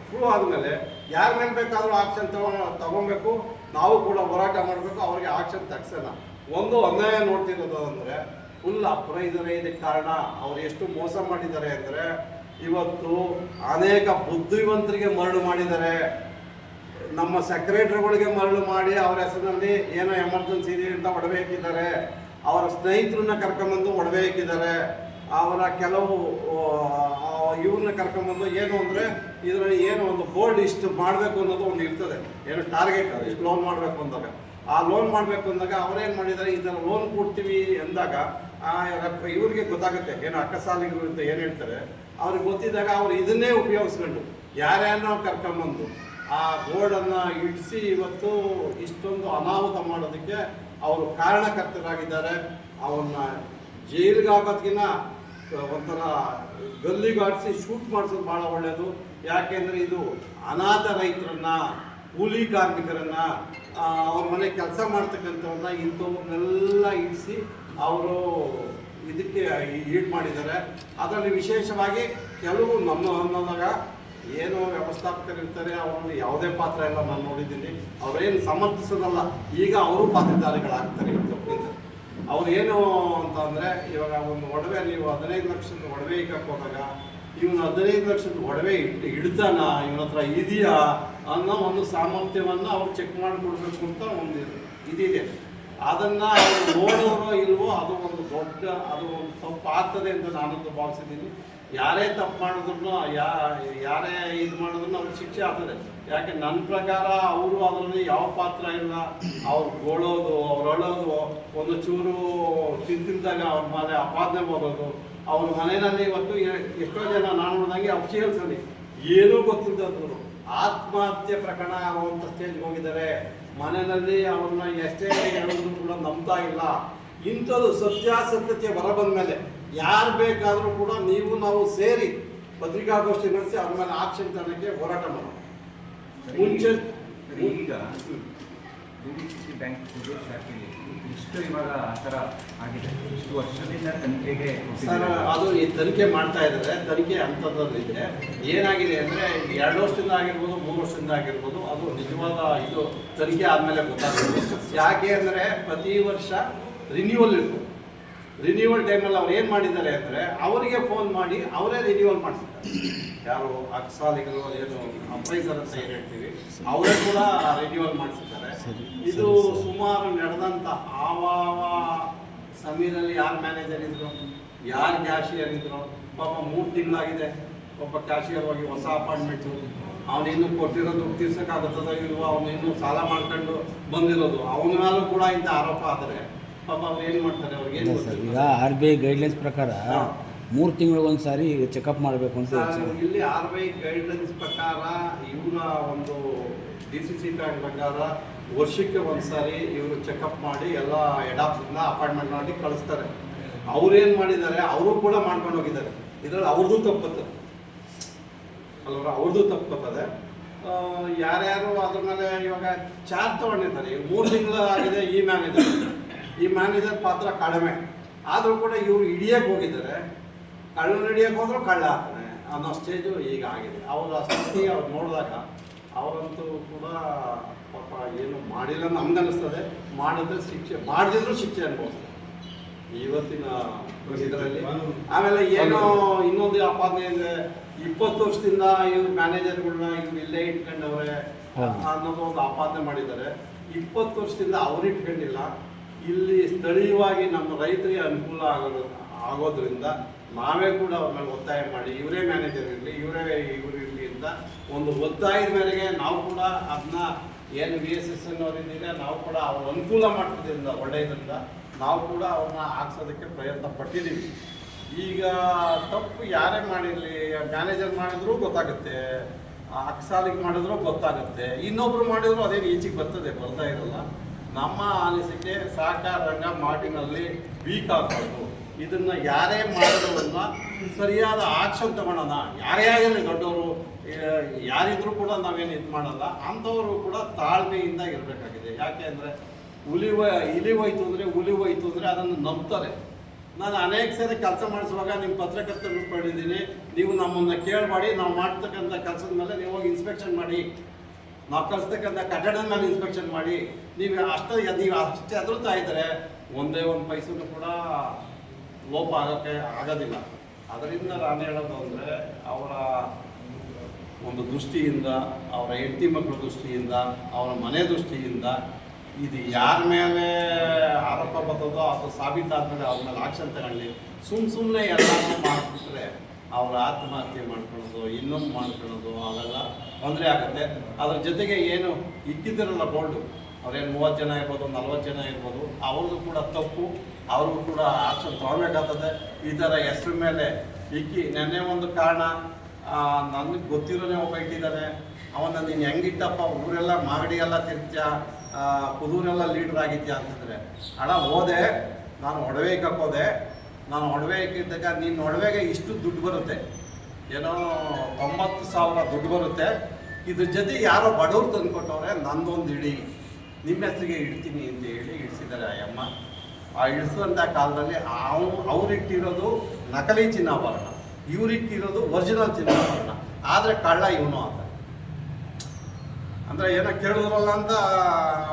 S3: ಫ್ಲೂ ಆದಮೇಲೆ ಯಾರ ಮೇಲೆ ಬೇಕಾದರೂ ಆಕ್ಷನ್ ತಗೊಂಡು ತಗೊಬೇಕು. ನಾವು ಕೂಡ ಹೋರಾಟ ಮಾಡಬೇಕು. ಅವ್ರಿಗೆ ಆಕ್ಷನ್ ತಗ್ಸೋಣ ಒಂದು ಅನ್ಯಾಯ ನೋಡ್ತಿರೋದು ಅಂದರೆ ಫುಲ್ ಅಪ್ರೈಸರೇ ಇದಕ್ಕೆ ಕಾರಣ ಅವ್ರು ಎಷ್ಟು ಮೋಸ ಮಾಡಿದ್ದಾರೆ ಅಂದರೆ ಇವತ್ತು ಅನೇಕ ಬುದ್ಧಿವಂತರಿಗೆ ಮರಳು ಮಾಡಿದ್ದಾರೆ. ನಮ್ಮ ಸೆಕ್ರೆಟರಿಗಳಿಗೆ ಮರಳು ಮಾಡಿ ಅವ್ರ ಹೆಸರಿನಲ್ಲಿ ಏನೋ ಎಮರ್ಜೆನ್ಸಿ ಇದೆ ಅಂತ ಒಡವೆ ಹಾಕಿದ್ದಾರೆ. ಅವರ ಸ್ನೇಹಿತರನ್ನ ಕರ್ಕೊಂಬಂದು ಒಡವೆ ಹಾಕಿದ್ದಾರೆ. ಅವರ ಕೆಲವು ಇವ್ರನ್ನ ಕರ್ಕೊಂಬಂದು ಏನು ಅಂದರೆ ಇದರಲ್ಲಿ ಏನು ಒಂದು ಬೋರ್ಡ್ ಇಷ್ಟು ಮಾಡಬೇಕು ಅನ್ನೋದು ಒಂದು ಇರ್ತದೆ. ಏನು ಟಾರ್ಗೆಟ್ ಇಷ್ಟು ಲೋನ್ ಮಾಡಬೇಕು ಅಂದಾಗ. ಆ ಲೋನ್ ಮಾಡಬೇಕು ಅಂದಾಗ ಅವ್ರೇನು ಮಾಡಿದ್ದಾರೆ, ಈ ಥರ ಲೋನ್ ಕೊಡ್ತೀವಿ ಅಂದಾಗ ಇವ್ರಿಗೆ ಗೊತ್ತಾಗುತ್ತೆ. ಏನು ಅಕ್ಕಸಾಲಿಗರು ಅಂತ ಏನು ಹೇಳ್ತಾರೆ, ಅವ್ರಿಗೆ ಗೊತ್ತಿದ್ದಾಗ ಅವ್ರು ಇದನ್ನೇ ಉಪಯೋಗಿಸ್ಕೊಂಡು, ಯಾರ್ಯಾರನ್ನೋ ಕರ್ಕೊಂಬಂದು ಆ ಬೋರ್ಡನ್ನು ಇಡಿಸಿ ಇವತ್ತು ಇಷ್ಟೊಂದು ಅನಾಹುತ ಮಾಡೋದಕ್ಕೆ ಅವರು ಕಾರಣಕರ್ತರಾಗಿದ್ದಾರೆ. ಅವನ್ನ ಜೈಲಿಗೆ ಒಂಥರ ಗಲ್ಲಿಗಾಡಿಸಿ ಶೂಟ್ ಮಾಡಿಸೋದು ಭಾಳ ಒಳ್ಳೆಯದು ಯಾಕೆಂದರೆ ಇದು ಅನಾಥ ರೈತರನ್ನು, ಕೂಲಿ ಕಾರ್ಮಿಕರನ್ನು ಅವ್ರ ಮನೆ ಕೆಲಸ ಮಾಡ್ತಕ್ಕಂಥವ್ರನ್ನ ಇಂಥವ್ರನ್ನೆಲ್ಲ ಇಡಿಸಿ ಅವರು ಇದಕ್ಕೆ ಈಡ್ ಮಾಡಿದ್ದಾರೆ. ಅದರಲ್ಲಿ ವಿಶೇಷವಾಗಿ ಕೆಲವು ನಮ್ಮ ಅನ್ನೋದಾಗ ಏನು ವ್ಯವಸ್ಥಾಪಕರು ಇರ್ತಾರೆ, ಅವರಲ್ಲಿ ಯಾವುದೇ ಪಾತ್ರ ಎಲ್ಲ ನಾನು ನೋಡಿದ್ದೀನಿ. ಅವರೇನು ಸಮರ್ಥಿಸೋದಲ್ಲ. ಈಗ ಅವರು ಪಾತ್ರಧಾರಿಗಳಾಗ್ತಾರೆ. ಅವ್ರು ಏನು ಅಂತ ಅಂದರೆ ಇವಾಗ ಒಂದು ಒಡವೆ, ನೀವು ಹದಿನೈದು ಲಕ್ಷದ ಒಡವೆ ಇಕ್ಕಕ್ಕೆ ಹೋದಾಗ, ಇವನು ಹದಿನೈದು ಲಕ್ಷದ ಒಡವೆ ಇಟ್ಟು ಇಡ್ತಾನ ಇವನ ಹತ್ರ ಇದೆಯಾ ಅನ್ನೋ ಒಂದು ಸಾಮರ್ಥ್ಯವನ್ನು ಅವ್ರು ಚೆಕ್ ಮಾಡಿ ಕೊಡಬೇಕು ಅಂತ ಒಂದು ಇದಿದೆ. ಅದನ್ನ ನೋಡೋರೋ ಇಲ್ವೋ, ಅದು ಒಂದು ದೊಡ್ಡ, ಅದು ಒಂದು ತಪ್ಪು ಆಗ್ತದೆ ಅಂತ ನಾನಂತೂ ಭಾವಿಸಿದ್ದೀನಿ. ಯಾರೇ ತಪ್ಪು ಮಾಡಿದ್ರು ಯಾ, ಯಾರೇ ಇದು ಮಾಡಿದ್ರು ಅವ್ರಿಗೆ ಶಿಕ್ಷೆ ಆಗ್ತದೆ. ಯಾಕೆ ನನ್ನ ಪ್ರಕಾರ ಅವರು ಅದರಲ್ಲಿ ಯಾವ ಪಾತ್ರ ಇಲ್ಲ. ಅವ್ರು ಗೋಳೋದು, ಅವ್ರು ಅಳೋದು, ಒಂದು ಚೂರು ತಿಂತಿದ್ದಾಗ ಅವ್ರ ಮೇಲೆ ಅಪಾದನೆ ಮಾಡೋದು ಅವ್ರ ಮನೆಯಲ್ಲಿ ಇವತ್ತು ಎಷ್ಟೋ ಜನ ನಾನು ನೋಡಿದಂಗೆ ಅಫಿಷಿಯಲ್ಸ್ ಅಲ್ಲಿ ಏನೂ ಗೊತ್ತಿದ್ದದ್ರು ಆತ್ಮಹತ್ಯೆ ಪ್ರಕರಣ ಆಗುವಂಥ ಸ್ಟೇಜ್ಗೆ ಹೋಗಿದ್ದಾರೆ. ಮನೆಯಲ್ಲಿ ಅವ್ರನ್ನ ಎಷ್ಟೇ ಹೇಳಿದ್ರು ಕೂಡ ನಂಬ್ತಾ ಇಲ್ಲ. ಇಂಥದ್ದು ಸತ್ಯಾಸತ್ಯತೆ ಹೊರಬಂದ ಮೇಲೆ ಯಾರು ಬೇಕಾದರೂ ಕೂಡ ನೀವು ನಾವು ಸೇರಿ ಪತ್ರಿಕಾಗೋಷ್ಠಿ ನಡೆಸಿ ಅವ್ರ ಮೇಲೆ ಆಕ್ಷನ್ ತನಕ್ಕೆ ಹೋರಾಟ ಮಾಡೋಣ. ಮುಂಚೆ
S2: ಈಗ ಬ್ಯಾಂಕ್ ಇಷ್ಟು ಇವಾಗ ಆ ಥರ ಆಗಿದೆ. ಇಷ್ಟು ವರ್ಷದಿಂದ ತನಿಖೆಗೆ
S3: ಸರ್ ಅದು ಈ ತನಿಖೆ ಮಾಡ್ತಾ ಇದ್ದಾರೆ. ತನಿಖೆ ಅಂಥದ್ರಲ್ಲಿದೆ ಏನಾಗಿದೆ ಅಂದರೆ ಎರಡು ವರ್ಷದಿಂದ ಆಗಿರ್ಬೋದು ಮೂರು ವರ್ಷದಿಂದ ಆಗಿರ್ಬೋದು ಅದು ನಿಜವಾದ ಇದು ತನಿಖೆ ಆದಮೇಲೆ ಗೊತ್ತಾಗ್ತದೆ. ಯಾಕೆ ಅಂದರೆ ಪ್ರತಿ ವರ್ಷ ರಿನ್ಯೂವಲ್ ಇರ್ತದೆ ರಿನ್ಯೂವಲ್ ಟೈಮಲ್ಲಿ ಅವ್ರು ಏನು ಮಾಡಿದ್ದಾರೆ ಅಂದರೆ ಅವರಿಗೆ ಫೋನ್ ಮಾಡಿ ಅವರೇ ರಿನ್ಯೂವಲ್ ಮಾಡಿಸಿದ್ದಾರೆ ಯಾರು ಅಕ್ಸಾಲಿಗರು ಏನು ಅಪ್ರೈಸರ್ ಅಂತ ಏನು ಹೇಳ್ತೀವಿ ಅವರೇ ಕೂಡ ರಿನ್ಯೂವಲ್ ಮಾಡಿಸಿದ್ದಾರೆ. ಇದು ಸುಮಾರು ನಡೆದಂಥ ಆವಾವ ಸಮೀರಲ್ಲಿ ಯಾರು ಮ್ಯಾನೇಜರ್ ಇದ್ರು ಯಾರು ಕ್ಯಾಶಿಯರ್ ಇದ್ರು ಪಾಪ ಮೂರು ತಿಂಗಳಾಗಿದೆ. ಒಬ್ಬ ಕ್ಯಾಶಿಯರ್ ಹೋಗಿ ಹೊಸ ಅಪಾಯಿಂಟ್ಮೆಂಟು ಅವನು ಇನ್ನೂ ಕೊಟ್ಟಿರೋದು ತೀರ್ಸೋಕ್ಕಾಗುತ್ತದೋ ಇಲ್ವೋ ಅವನು ಇನ್ನೂ ಸಾಲ ಮಾಡ್ಕೊಂಡು ಬಂದಿರೋದು. ಅವನ ಮೇಲೂ ಕೂಡ ಇಂಥ ಆರೋಪ ಆದರೆ ಪಾಪ ಅವ್ರು ಏನು ಮಾಡ್ತಾರೆ ಅವ್ರಿಗೆ ಏನು
S4: ಸರ್ ಈಗ ಆರ್ ಬಿ ಐ ಗೈಡ್ಲೈನ್ಸ್ ಪ್ರಕಾರ. ಮೂರು ತಿಂಗಳಿಗೊಂದು ಸಾರಿ ಚೆಕಪ್ ಮಾಡಬೇಕು ಅಂತ
S3: ಸರ್, ಇಲ್ಲಿ ಆರ್ ಬಿ ಐ ಗೈಡ್ಲೈನ್ಸ್ ಪ್ರಕಾರ ಇವರ ಒಂದು ಡಿ ಸಿ ಸಿ ಕಾರ್ಡ್ ಪ್ರಕಾರ ವರ್ಷಕ್ಕೆ ಒಂದ್ಸಾರಿ ಇವರು ಚೆಕಪ್ ಮಾಡಿ ಎಲ್ಲ ಹೆಡ್ ಆಫೀಸಿಂದ ಅಪಾಯಿಂಟ್ಮೆಂಟ್ ಮಾಡಿ ಕಳಿಸ್ತಾರೆ. ಅವ್ರೇನು ಮಾಡಿದ್ದಾರೆ ಅವರು ಕೂಡ ಮಾಡ್ಕೊಂಡು ಹೋಗಿದ್ದಾರೆ. ಇದರಲ್ಲಿ ಅವ್ರದ್ದು ತಪ್ಪುತ್ತದೆ ಅಲ್ವ ಅವ್ರದ್ದು ತಪ್ಪುತ್ತದೆ. ಯಾರ್ಯಾರು ಅದ್ರ ಮೇಲೆ ಇವಾಗ ಚಾರ್ಜ್ ತಗೊಂಡಿದ್ದಾರೆ. ಮೂರು ತಿಂಗಳು ಆಗಿದೆ ಈ ಮ್ಯಾನೇಜರ್ ಈ ಮ್ಯಾನೇಜರ್ ಪಾತ್ರ ಕಡಿಮೆ. ಆದರೂ ಕೂಡ ಇವರು ಹಿಡಿಯಕ್ಕೆ ಹೋಗಿದ್ದಾರೆ. ಕಳ್ಳ ಹಿಡಿಯಕ್ಕೆ ಹೋದ್ರೂ ಕಳ್ಳ ಆಗ್ತಾನೆ. ಅನ್ನೋ ಸ್ಟೇಜು ಈಗ ಆಗಿದೆ. ಅವರ ಸ್ಥಿತಿ ಅವ್ರು ನೋಡಿದಾಗ ಅವರಂತೂ ಕೂಡ ಪಾಪ ಏನು ಮಾಡಿಲ್ಲ ನಮ್ಗೆ ಅನಿಸ್ತದೆ ಮಾಡಿದ್ರೆ ಶಿಕ್ಷೆ ಮಾಡಿದ್ರು ಶಿಕ್ಷೆ ಅನ್ಬೋದು ಇವತ್ತಿನ ಇದರಲ್ಲಿ ಆಮೇಲೆ ಏನೋ ಇನ್ನೊಂದು ಆಪಾದನೆ ಇದೆ ಇಪ್ಪತ್ತು ವರ್ಷದಿಂದ ಇವ್ರು ಮ್ಯಾನೇಜರ್ಗಳನ್ನ ಇವ್ರು ಇಲ್ಲೇ ಇಟ್ಕೊಂಡವ್ರೆ. ಅನ್ನೋದು ಒಂದು ಆಪಾದನೆ ಮಾಡಿದ್ದಾರೆ. ಇಪ್ಪತ್ತು ವರ್ಷದಿಂದ ಅವ್ರು ಇಟ್ಕೊಂಡಿಲ್ಲ. ಇಲ್ಲಿ ಸ್ಥಳೀಯವಾಗಿ ನಮ್ಮ ರೈತರಿಗೆ ಅನುಕೂಲ ಆಗಲು ಆಗೋದ್ರಿಂದ ನಾವೇ ಕೂಡ ಅವ್ರ ಮೇಲೆ ಒತ್ತಾಯ ಮಾಡಿ, ಇವರೇ ಮ್ಯಾನೇಜರ್ ಇರಲಿ, ಇವರೇ ಇವರು ಇರಲಿ ಅಂತ ಒಂದು ಒತ್ತಾಯದ ಮೇರೆಗೆ ನಾವು ಕೂಡ ಅದನ್ನ ಏನು ವಿ ಎಸ್ ಎಸ್ ಅನ್ನೋರಿದ್ದೀರಾ ನಾವು ಕೂಡ ಅವ್ರ ಅನುಕೂಲ ಮಾಡ್ತಿದ್ದರಿಂದ ಒಳ್ಳೆಯದ್ರಿಂದ ನಾವು ಕೂಡ ಅವ್ರನ್ನ ಹಾಕ್ಸೋದಕ್ಕೆ ಪ್ರಯತ್ನ ಪಟ್ಟಿದ್ದೀವಿ. ಈಗ ತಪ್ಪು ಯಾರೇ ಮಾಡಿರಲಿ ಮ್ಯಾನೇಜರ್ ಮಾಡಿದ್ರು ಗೊತ್ತಾಗುತ್ತೆ ಅಕ್ಸಾಲಿಗೆ ಮಾಡಿದ್ರು ಗೊತ್ತಾಗುತ್ತೆ, ಇನ್ನೊಬ್ರು ಮಾಡಿದ್ರು ಅದೇನು ಈಚೆಗೆ ಬರ್ತದೆ, ಬರ್ತಾ ಇರಲ್ಲ. ನಮ್ಮ ಅನಿಸಿಕೆ ಸಹಕಾರ ರಂಗ ಮಾಟಿನಲ್ಲಿ ವೀಕ್ ಆಗ್ಬೋದು ಇದನ್ನ ಯಾರೇ ಮಾಡೋದನ್ನ ಸರಿಯಾದ ಆಕ್ಷನ್ ತಗೊಳ್ಳೋಣ ಯಾರೇ ಆಗಲಿ ದೊಡ್ಡವರು ಯಾರಿದ್ರೂ ಕೂಡ ನಾವೇನು ಇದು ಮಾಡಲ್ಲ, ಅಂಥವರು ಕೂಡ ತಾಳ್ಮೆಯಿಂದ ಇರಬೇಕಾಗಿದೆ. ಯಾಕೆ ಅಂದರೆ ಹುಲಿ ಇಲಿ ಹೋಯ್ತು ಅಂದರೆ ಹುಲಿ ಹೋಯ್ತು ಅಂದರೆ ಅದನ್ನು ನಂಬ್ತಾರೆ. ನಾನು ಅನೇಕ ಸರಿ ಕೆಲಸ ಮಾಡಿಸುವಾಗ ನಿಮ್ಮ ಪತ್ರಕರ್ತರು ಪಡೆದಿದ್ದೀನಿ ನೀವು ನಮ್ಮನ್ನು ಕೇಳಬೇಡಿ ನಾವು ಮಾಡ್ತಕ್ಕಂಥ ಕೆಲಸದ ಮೇಲೆ ನೀವು ಹೋಗಿ ಇನ್ಸ್ಪೆಕ್ಷನ್ ಮಾಡಿ. ನಾವು ಕಳಿಸ್ತಕ್ಕಂಥ ಕಟ್ಟಡದ ಮೇಲೆ ಇನ್ಸ್ಪೆಕ್ಷನ್ ಮಾಡಿ, ನೀವು ಅಷ್ಟು ನೀವು ಅಷ್ಟು ಹೆದರ್ತಾ ಇದ್ದರೆ ಒಂದೇ ಒಂದು ಪೈಸೂ ಕೂಡ ಲೋಪ ಆಗೋಕ್ಕೆ ಆಗೋದಿಲ್ಲ. ಅದರಿಂದ ನಾನು ಹೇಳೋದು ಅಂದರೆ, ಅವರ ಒಂದು ದೃಷ್ಟಿಯಿಂದ, ಅವರ ಹೆಂಡತಿ ಮಕ್ಕಳ ದೃಷ್ಟಿಯಿಂದ, ಅವರ ಮನೆ ದೃಷ್ಟಿಯಿಂದ, ಇದು ಯಾರ ಮೇಲೆ ಆರೋಪ ಬರ್ತದೋ ಅದು ಸಾಬೀತಾದ್ಮೇಲೆ ಅವ್ರ ಮೇಲೆ ಆಕ್ಷನ್ ತಗೊಳ್ಳಿ. ಸುಮ್ಮ ಸುಮ್ಮನೆ ಎಲ್ಲ ಮಾಡಿಬಿಟ್ರೆ ಅವ್ರ ಆತ್ಮಹತ್ಯೆ ಮಾಡ್ಕೊಳ್ಳೋದು, ಇನ್ನೊಂದು ಮಾಡ್ಕೊಳ್ಳೋದು, ಅವೆಲ್ಲ ತೊಂದರೆ ಆಗುತ್ತೆ. ಅದ್ರ ಜೊತೆಗೆ ಏನು ಇಕ್ಕಿದ್ದಿರಲ್ಲ ಬೋಲ್ಡು ಅವ್ರೇನು ಮೂವತ್ತು ಜನ ಇರ್ಬೋದು, ನಲ್ವತ್ತು ಜನ ಇರ್ಬೋದು, ಅವ್ರದ್ದು ಕೂಡ ತಪ್ಪು ಅವ್ರಿಗೂ ಕೂಡ ಆಕ್ಷನ್ ತೊಗೊಳ್ಬೇಕಾಗ್ತದೆ ಈ ಥರ ಹೆಸ್ರ ಮೇಲೆ ಇಕ್ಕಿ, ನೆನ್ನೆ ಒಂದು ಕಾರಣ ನನಗೆ ಗೊತ್ತಿರೋನೇ ಒಬ್ಬ ಇಟ್ಟಿದ್ದಾನೆ. ಅವನ ನೀನು ಹೆಂಗಿಟ್ಟಪ್ಪ ಊರೆಲ್ಲ ಮಾಗಡಿ ಎಲ್ಲ ತಿರ್ತ್ಯ ಕುದೂರೆಲ್ಲ ಲೀಡ್ರ್ ಆಗಿದ್ಯಾ ಅಂತಂದರೆ ಹಣ ಹೋದೆ, ನಾನು ಒಡವೆ ಹೋದೆ ನಾನು ಒಡವೆ ಇಟ್ಟಿದ್ದಾಗ ನಿನ್ನ ಒಡವೆಗೆ ಇಷ್ಟು ದುಡ್ಡು ಬರುತ್ತೆ. ಏನೋ ತೊಂಬತ್ತು ಸಾವಿರ ದುಡ್ಡು ಬರುತ್ತೆ. ಇದ್ರ ಜೊತೆ ಯಾರೋ ಬಡವ್ರು ತಂದುಕೊಟ್ಟವ್ರೆ, ನಂದೊಂದು ಇಡಿ. ನಿಮ್ಮ ಹೆಸರಿಗೆ ಇಡ್ತೀನಿ ಅಂತ ಹೇಳಿ ಇಡಿಸಿದ್ದಾರೆ ಅಮ್ಮ ಆ ಇಡಿಸುವಂಥ ಕಾಲದಲ್ಲಿ ಅವ್ ಅವ್ರಿಟ್ಟಿರೋದು ನಕಲಿ ಚಿನ್ನಾಭರಣ. ಇವ್ರಿಟ್ಟಿರೋದು ಒರಿಜಿನಲ್ ಚಿನ್ನಾಭರಣ. ಆದರೆ ಕಳ್ಳ ಇವನು ಅಂತ ಅಂದರೆ ಏನೋ ಕೇಳಿದ್ರಲ್ಲ ಅಂತ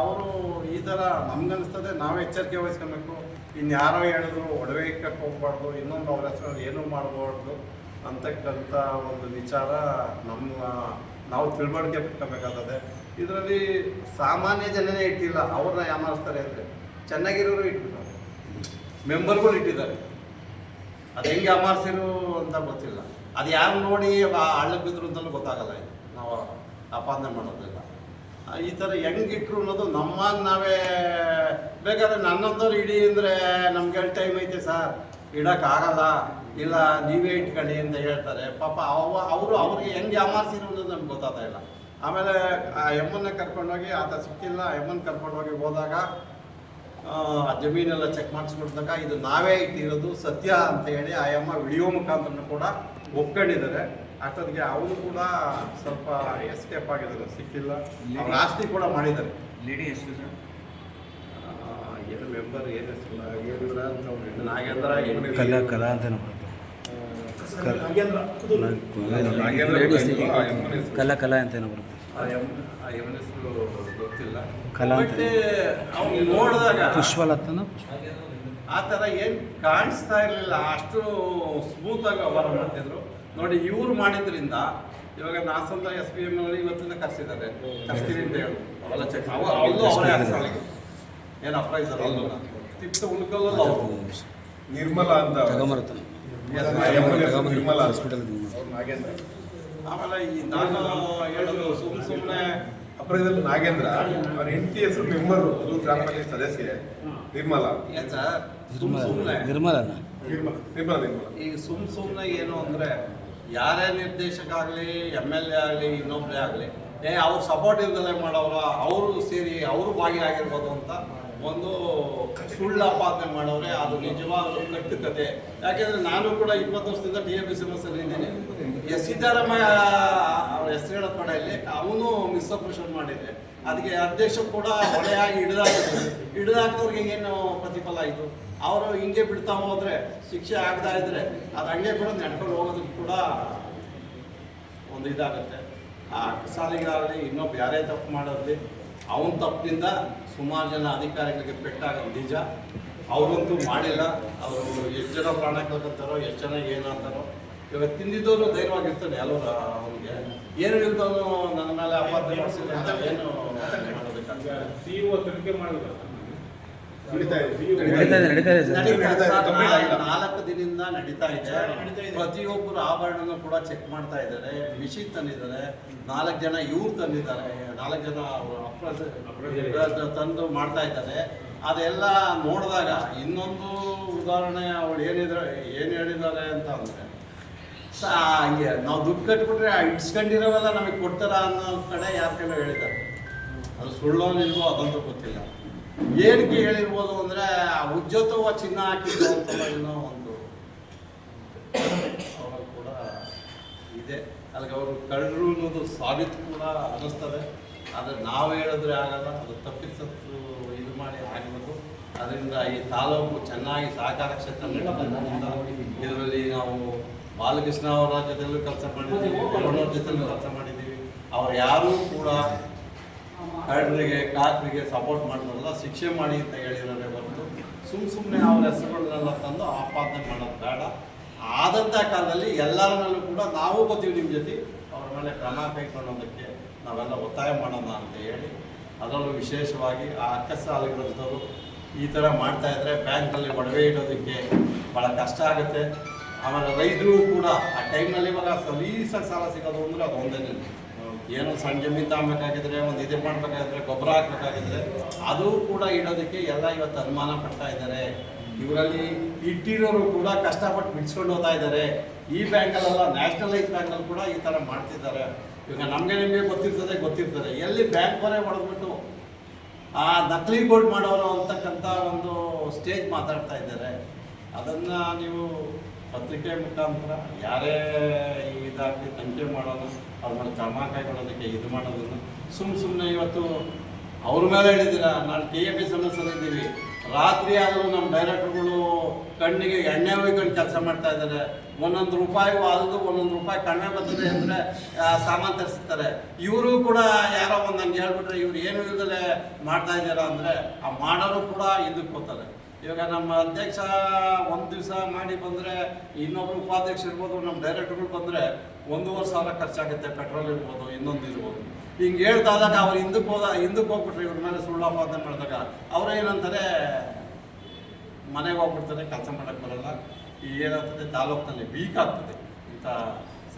S3: ಅವರು ಈ ಥರ ನಮ್ಗನ್ನಿಸ್ತದೆ ನಾವು ಎಚ್ಚರಿಕೆ ವಹಿಸ್ಕೊಬೇಕು. ಇನ್ಯಾರೋ ಹೇಳಿದ್ರು ಒಡವೆ ಇಕ್ಕಕ್ಕೆ ಹೋಗ್ಬಾರ್ದು ಇನ್ನೊಂದು ಅವ್ರ ಹೆಸರಲ್ಲಿ ಏನೂ ಮಾಡಬಾರ್ದು ಅಂತಕ್ಕಂಥ ಒಂದು ವಿಚಾರ ನಮ್ಮ ನಾವು ತಿಳುವಳಿಕೆ ಪಡ್ಕೋಬೇಕಾಗ್ತದೆ ಇದರಲ್ಲಿ ಸಾಮಾನ್ಯ ಜನನೇ ಇಟ್ಟಿಲ್ಲ ಅವ್ರನ್ನ ಯಾಮಾರಿಸ್ತಾರೆ ಅಂದರೆ ಚೆನ್ನಾಗಿರೋರು ಇಟ್ಟಿದ್ದಾರೆ ಮೆಂಬರ್ಗಳು ಇಟ್ಟಿದ್ದಾರೆ. ಅದು ಹೆಂಗೆ ಅಮಾರಿಸಿರು ಅಂತ ಗೊತ್ತಿಲ್ಲ. ಅದು ಯಾರು ನೋಡಿ ಹಳ್ಳಕ್ಕೆ ಬಿದ್ರು ಅಂತಲೂ ಗೊತ್ತಾಗಲ್ಲ ನಾವು ಅಪಾದನೆ ಮಾಡೋದಿಲ್ಲ ಆ, ಈ ಥರ ಹೆಂಗಿಟ್ರು ಅನ್ನೋದು ನಮ್ಮಾಗ ನಾವೇ ಬೇಕಾದ್ರೆ ನನ್ನಂಥವ್ರು ಇಡಿ ಅಂದರೆ ನಮ್ಗೆ ಟೈಮ್ ಐತೆ ಸರ್ ಇಡೋಕ್ಕಾಗಲ್ಲ ಇಲ್ಲ ನೀವೇ ಇಟ್ಕೊಳ್ಳಿ ಅಂತ ಹೇಳ್ತಾರೆ. ಪಾಪ ಅವ ಅವರು ಅವ್ರಿಗೆ ಹೆಂಗೆ ಅಮಾರ್ಸಿರು ಅನ್ನೋದು ನಮ್ಗೆ ಗೊತ್ತಾಗ್ತಾ ಇಲ್ಲ. ಆಮೇಲೆ ಆ ಎಮ್ಮನ್ನ ಕರ್ಕೊಂಡೋಗಿ ಆತ ಸಿಕ್ಕಿಲ್ಲ ಆ ಎಮ್ಮನ್ನ ಕರ್ಕೊಂಡೋಗಿ ಹೋದಾಗ ಆ, ಜಮೀನೆಲ್ಲ ಚೆಕ್ ಮಾಡಿಸ್ಕೊಡ್ದಾಗ ಇದು ನಾವೇ ಇಟ್ಟಿರೋದು ಸತ್ಯ ಅಂತ ಹೇಳಿ ಆ ಎಮ್ಮ ವಿಡಿಯೋ ಮುಖಾಂತರ ಕೂಡ ಒಪ್ಕೊಂಡಿದ್ದಾರೆ. ಅಷ್ಟೊತ್ತಿಗೆ ಅವನು ಕೂಡ ಸ್ವಲ್ಪ ಎಸ್ಕೇಪ್ ಆಗಿದ್ದಾರೆ ಸಿಕ್ಕಿಲ್ಲ. ಅವ್ರ ಆಸ್ತಿ ಕೂಡ ಮಾಡಿದ್ದಾರೆ.
S2: ಲೇಡಿ ಎಷ್ಟು ಸರ್?
S3: ಏನು ಮೆಂಬರ್ ಏನು ಹೆಸರು? ನಾಗೇಂದ್ರ ಅಂತ ಅವ್ರು. ನಾಗೇಂದ್ರ ಏನು-
S4: ಕಲಾ ಕಲಾ ಅಂತ ಬರುತ್ತೆ. ಕಲಾ ಕಲಾ ಅಂತೇನೋ ಬರುತ್ತೆ.
S3: ಆ ಎಂ ಆ ಎಮ್ಮನ ಹೆಸರು ಗೊತ್ತಿಲ್ಲ.
S4: ಕಲಾ ಅಂತ.
S3: ಏನೋ ಅವ್ನು ನೋಡಿದಾಗ
S4: ಪುಷ್ಪಲತನ?
S3: ಆ ಥರ ಏನು ಕಾಣಿಸ್ತಾ ಇರಲಿಲ್ಲ. ಅಷ್ಟು ಸ್ಮೂತಾಗಿ ವ್ಯವಹಾರ ಮಾಡ್ತಿದ್ರು. ನೋಡಿ ಇವ್ರು ಮಾಡಿದ್ರಿಂದ ಇವಾಗ ನಾಸಂತ ಎಸ್ ಪಿ ಎಂ ಇವತ್ತಿಂದ ಕರ್ಸಿದ್ದಾರೆ. ಕರ್ಸ್ತೀವಿ ಅಂತ ಹೇಳಿ. ಅವೆಲ್ಲ ಚೆಕ್ ಅವ ಅಲ್ಲೂ ಅವರೇ ಹಾಕ್ಸಾಳಿಗೆ ಏನು ಅಪ್ರೈಸರ್ ಅಲ್ಲೂ ತಿಪ್ಪ ಉಳ್ಕೊಳ್ಳಲ್ಲ ಅವರು.
S1: ನಿರ್ಮಲ ಅಂತ ನಿರ್ಮಲ.
S4: ಹಾಸ್ಪಿಟಲ್
S1: ಅವ್ರು ನಾಗೇಂದ್ರ.
S3: ಆಮೇಲೆ ಈ ನಾನು ಹೇಳೋದು ಸುಮ್ ಸುಮ್ಮನೆ
S1: ಅಪ್ರೈಸರ್ ನಾಗೇಂದ್ರ ಅವ್ರ ಹೆಂಡತಿ ಹೆಸರು ಮೆಂಬರು ಅದು ಗ್ರಾಮ ಪಂಚಾಯತ್ ಸದಸ್ಯೆ. ನಿರ್ಮಲ.
S3: ಏನ್ ಸರ್? ಸುಮ್ಮನೆ
S1: ನಿರ್ಮಲ ನಿರ್ಮಲ ನಿರ್ಮಲ.
S3: ಈಗ ಸುಮ್ ಸುಮ್ಮನೆ ಏನು ಅಂದರೆ ಯಾರೇ ನಿರ್ದೇಶಕ ಆಗಲಿ ಎಂ ಎಲ್ ಎ ಆಗಲಿ ಇನ್ನೊಬ್ಬರೇ ಆಗಲಿ, ಏ, ಅವ್ರ ಸಪೋರ್ಟ್ ಇಲ್ದಲೆ ಮಾಡೋರ ಅವರು ಸೇರಿ ಅವರು ಭಾಗಿಯಾಗಿರ್ಬೋದು ಅಂತ ಒಂದು ಸುಳ್ಳು ಆಪಾದನೆ ಮಾಡೋರೆ ಅದು ನಿಜವಾಗ್ಲೂ ಕಟ್ಟುತ್ತದೆ ಯಾಕೆಂದರೆ ನಾನು ಕೂಡ ಇಪ್ಪತ್ತು ವರ್ಷದಿಂದ ಡಿ ಎ ಬಿ ಸಮಸ್ಯೆಯಲ್ಲಿ ಇದ್ದೀನಿ. ಎಸ್ ಸಿದ್ದರಾಮಯ್ಯ ಅವ್ರ ಹೆಸರು ಹೇಳೋ ಕಡೆಯಲ್ಲಿ ಅವನು ಮಿಸ್ಅಪ್ರೇಷನ್ ಮಾಡಿದೆ ಅದಕ್ಕೆ ಅಧ್ಯಕ್ಷ ಕೂಡ ಹೊಳೆಯಾಗಿ ಹಿಡಿದಾಕಿದ್ರು ಹಿಡಿದಾಕ್ದವ್ರಿಗೆ ಏನು ಪ್ರತಿಫಲ ಆಯಿತು? ಅವರು ಹಿಂಗೆ ಬಿಡ್ತಾ ಹೋದ್ರೆ ಶಿಕ್ಷೆ ಆಗ್ತಾ ಇದ್ರೆ ಅದು ಹಂಗೆ ಕೂಡ ನಡ್ಕೊಂಡು ಹೋಗೋದಕ್ಕೆ ಕೂಡ ಒಂದು ಇದಾಗುತ್ತೆ. ಆ ಸಾಲಿಗಾಗಲಿ ಇನ್ನೊಬ್ಬ ಯಾರೇ ತಪ್ಪು ಮಾಡೋದ್ಲಿ ಅವನ ತಪ್ಪಿನಿಂದ ಸುಮಾರು ಜನ ಅಧಿಕಾರಿಗಳಿಗೆ ಪೆಟ್ಟಾಗೋದು ನಿಜ. ಅವರಂತೂ ಮಾಡಿಲ್ಲ. ಅವರು ಎಷ್ಟು ಜನ ಪ್ರಾಣ ಕಳ್ಕೊತಾರೋ ಎಷ್ಟು ಜನ ಏನಂತಾರೋ ಇವಾಗ ತಿಂದಿದ್ದವರು ಧೈರ್ಯವಾಗಿರ್ತಾನೆ ಎಲ್ಲರೂ ಅವ್ರಿಗೆ. ಏನು ಇಲ್ದವನು ನನ್ನ ಮೇಲೆ ಅಪಾರ್ಥ ಅಂತ ಏನು ಮಾಡೋದಕ್ಕಾಗ್ತದೆ ನಾಲ್ಕು ದಿನದಿಂದ ನಡೀತಾ ಇದೆ. ಪ್ರತಿಯೊಬ್ಬರು ಆಭರಣನೂ ಕೂಡ ಚೆಕ್ ಮಾಡ್ತಾ ಇದ್ದಾರೆ. ಮಿಷಿನ್ ತಂದಿದ್ದಾರೆ. ನಾಲ್ಕು ಜನ ಇವ್ರು ತಂದಿದ್ದಾರೆ. ನಾಲ್ಕು ಜನ ಅವ್ರು ತಂದು ಮಾಡ್ತಾ ಇದ್ದಾರೆ. ಅದೆಲ್ಲ ನೋಡಿದಾಗ ಇನ್ನೊಂದು ಉದಾಹರಣೆ ಅವಳು ಏನಿದ್ರೆ ಏನು ಹೇಳಿದ್ದಾರೆ ಅಂತ ಅಂದ್ರೆ ಸಾ ಹಂಗೆ ನಾವು ದುಡ್ಡು ಕಟ್ಬಿಟ್ರೆ ಇಟ್ಸ್ಕೊಂಡಿರೋವೆಲ್ಲ ನಮಗೆ ಕೊಡ್ತಾರ ಅನ್ನೋ ಕಡೆ ಯಾರ ಕಡೆ ಹೇಳಿದ್ದಾರೆ. ಅದು ಸುಳ್ಳೋ ನಿಲ್ವೋ ಅದಂತೂ ಗೊತ್ತಿಲ್ಲ. ಏನಕ್ಕೆ ಹೇಳಿರ್ಬೋದು ಅಂದ್ರೆ ಉಜ್ಜತವ ಚಿನ್ನ ಹಾಕಿದ್ದು ಅಂತ ಏನೋ ಒಂದು ಕೂಡ ಇದೆ. ಅಲ್ಲಿಗೆ ಅವರು ಕಳ್ಳರು ಅನ್ನೋದು ಸಾಬೀತು ಕೂಡ ಅನ್ನಿಸ್ತದೆ. ಆದರೆ ನಾವು ಹೇಳಿದ್ರೆ ಆಗಲ್ಲ, ಅದು ತಪ್ಪಿಸತ್ತು ಇದು ಮಾಡಿ ಅದರಿಂದ ಈ ತಾಲೂಕು ಚೆನ್ನಾಗಿ ಸಹಕಾರ ಕ್ಷೇತ್ರ ಇದರಲ್ಲಿ ನಾವು ಬಾಲಕೃಷ್ಣ ಅವರ ಜೊತೆಲೂ ಕೆಲಸ ಮಾಡಿದ್ದೀವಿ ಅವರ ಜೊತೆಲೂ ಕೆಲಸ ಮಾಡಿದ್ದೀವಿ. ಅವ್ರು ಯಾರೂ ಕೂಡ ಕಳ್ಳರಿಗೆ ಕಾಕರಿಗೆ ಸಪೋರ್ಟ್ ಮಾಡಿದ್ರಲ್ಲ ಶಿಕ್ಷೆ ಮಾಡಿ ಅಂತ ಹೇಳಿರೋದೇ ಹೊರತು ಸುಮ್ಮ ಸುಮ್ಮನೆ ಅವ್ರ ಹೆಸರುಗಳನ್ನೆಲ್ಲ ತಂದು ಆಪಾದನೆ ಮಾಡೋದು ಬೇಡ. ಆದಂಥ ಕಾಲದಲ್ಲಿ ಎಲ್ಲರ ಮೇಲೂ ಕೂಡ ನಾವು ಬರ್ತೀವಿ ನಿಮ್ಮ ಜೊತೆ. ಅವ್ರ ಮೇಲೆ ಕ್ರಮ ಕೈಗೊಳ್ಳೋದಕ್ಕೆ ನಾವೆಲ್ಲ ಒತ್ತಾಯ ಮಾಡೋಣ ಅಂತ ಹೇಳಿ, ಅದರಲ್ಲೂ ವಿಶೇಷವಾಗಿ ಆ ಅಕ್ಕಸ ಅಲಗ್ರಸ್ತರು ಈ ಥರ ಮಾಡ್ತಾ ಇದ್ರೆ ಬ್ಯಾಂಕಲ್ಲಿ ಒಡವೆ ಇಡೋದಕ್ಕೆ ಭಾಳ ಕಷ್ಟ ಆಗುತ್ತೆ. ಆಮೇಲೆ ರೈತರು ಕೂಡ ಆ ಟೈಮ್ನಲ್ಲಿ ಇವಾಗ ಸಲೀಸಾಗಿ ಸಾಲ ಸಿಗೋದು ಅಂದರೆ ಅದು ಒಂದೇ ಏನೋ ಸಣ್ಣ ಜಮೀನು ತಗೊಬೇಕಾಗಿದ್ರೆ ಒಂದು ಇದೇ ಮಾಡಬೇಕಾಗಿದ್ರೆ, ಗೊಬ್ಬರ ಹಾಕ್ಬೇಕಾಗಿದ್ರೆ, ಅದು ಕೂಡ ಇಡೋದಕ್ಕೆ ಎಲ್ಲ ಇವತ್ತು ಅನುಮಾನ ಪಡ್ತಾ ಇದ್ದಾರೆ. ಇವರಲ್ಲಿ ಇಟ್ಟಿರೋರು ಕೂಡ ಕಷ್ಟಪಟ್ಟು ಬಿಡಿಸ್ಕೊಂಡು ಹೋಗ್ತಾ ಇದ್ದಾರೆ. ಈ ಬ್ಯಾಂಕಲ್ಲೆಲ್ಲ, ನ್ಯಾಷನಲೈಸ್ ಬ್ಯಾಂಕಲ್ಲಿ ಕೂಡ ಈ ಥರ ಮಾಡ್ತಿದ್ದಾರೆ. ಇವಾಗ ನಮಗೆ ನಿಮಗೆ ಗೊತ್ತಿರ್ತದೆ ಗೊತ್ತಿರ್ತದೆ. ಎಲ್ಲಿ ಬ್ಯಾಂಕ್ವರೇ ಹೊಡೆದ್ಬಿಟ್ಟು ಆ ನಕಲಿ ಬೋರ್ಡ್ ಮಾಡೋರು ಅಂತಕ್ಕಂಥ ಒಂದು ಸ್ಟೇಜ್ ಮಾತಾಡ್ತಾ ಇದ್ದಾರೆ. ಅದನ್ನು ನೀವು ಪತ್ರಿಕೆ ಮುಖಾಂತರ ಯಾರೇ ಇದಾಗಿ ತನಿಖೆ ಮಾಡೋದು ಅವ್ರನ್ನ ಕ್ರಮ ಕೈಗೊಳ್ಳೋದಕ್ಕೆ ಇದು ಮಾಡೋದನ್ನು ಸುಮ್ಮ ಸುಮ್ಮನೆ ಇವತ್ತು ಅವ್ರ ಮೇಲೆ ಹೇಳಿದ್ದೀರಾ? ನಾನು ಟಿ ಎ ಪಿ ಸದಸ್ಯರಿದ್ದೀವಿ ರಾತ್ರಿ ಆದರೂ ನಮ್ಮ ಡೈರೆಕ್ಟರ್ಗಳು ಕಣ್ಣಿಗೆ ಎಣ್ಣೆ ಹೋಗಿಕೊಂಡು ಕೆಲಸ ಮಾಡ್ತಾ ಇದ್ದಾರೆ. ಒಂದೊಂದು ರೂಪಾಯಿ ಅದು ಒಂದೊಂದು ರೂಪಾಯಿ ಕಡಿಮೆ ಬರ್ತದೆ ಅಂದರೆ ಸಾಮಾನು ತರಿಸ್ತಾರೆ. ಇವರು ಕೂಡ ಯಾರೋ ಒಂದು ನನಗೆ ಹೇಳ್ಬಿಟ್ರೆ ಇವ್ರು ಏನು ಇಲ್ಲದಲೇ ಮಾಡ್ತಾ ಇದ್ದೀರಾ ಅಂದರೆ, ಆ ಮಾಡೋರು ಕೂಡ ಇದಕ್ಕೆ ಹೋಗ್ತಾರೆ. ಇವಾಗ ನಮ್ಮ ಅಧ್ಯಕ್ಷ ಒಂದು ದಿವಸ ಮಾಡಿ ಬಂದರೆ, ಇನ್ನೊಬ್ರು ಉಪಾಧ್ಯಕ್ಷ ಇರ್ಬೋದು, ನಮ್ಮ ಡೈರೆಕ್ಟರ್ಗಳು ಬಂದರೆ ಒಂದೂವರೆ ಸಾವಿರ ಖರ್ಚಾಗುತ್ತೆ ಪೆಟ್ರೋಲ್ ಇರ್ಬೋದು, ಇನ್ನೊಂದು ಇರ್ಬೋದು. ಹಿಂಗೆ ಹೇಳ್ದಾದಾಗ ಅವ್ರು ಹಿಂದಕ್ಕೆ ಹೋದ, ಹಿಂದಕ್ಕೆ ಹೋಗ್ಬಿಟ್ರೆ ಇವ್ರ ಮೇಲೆ ಸುಳ್ಳು ಅಪಾದನೆ ಮಾಡಿದಾಗ ಅವ್ರು ಏನಂತಾರೆ, ಮನೆಗೆ ಹೋಗ್ಬಿಡ್ತಾರೆ, ಕೆಲಸ ಮಾಡೋಕ್ಕೆ ಬರಲ್ಲ. ಈ ಏನಾಗ್ತದೆ, ತಾಲೂಕಿನಲ್ಲಿ ವೀಕ್ ಆಗ್ತದೆ ಇಂಥ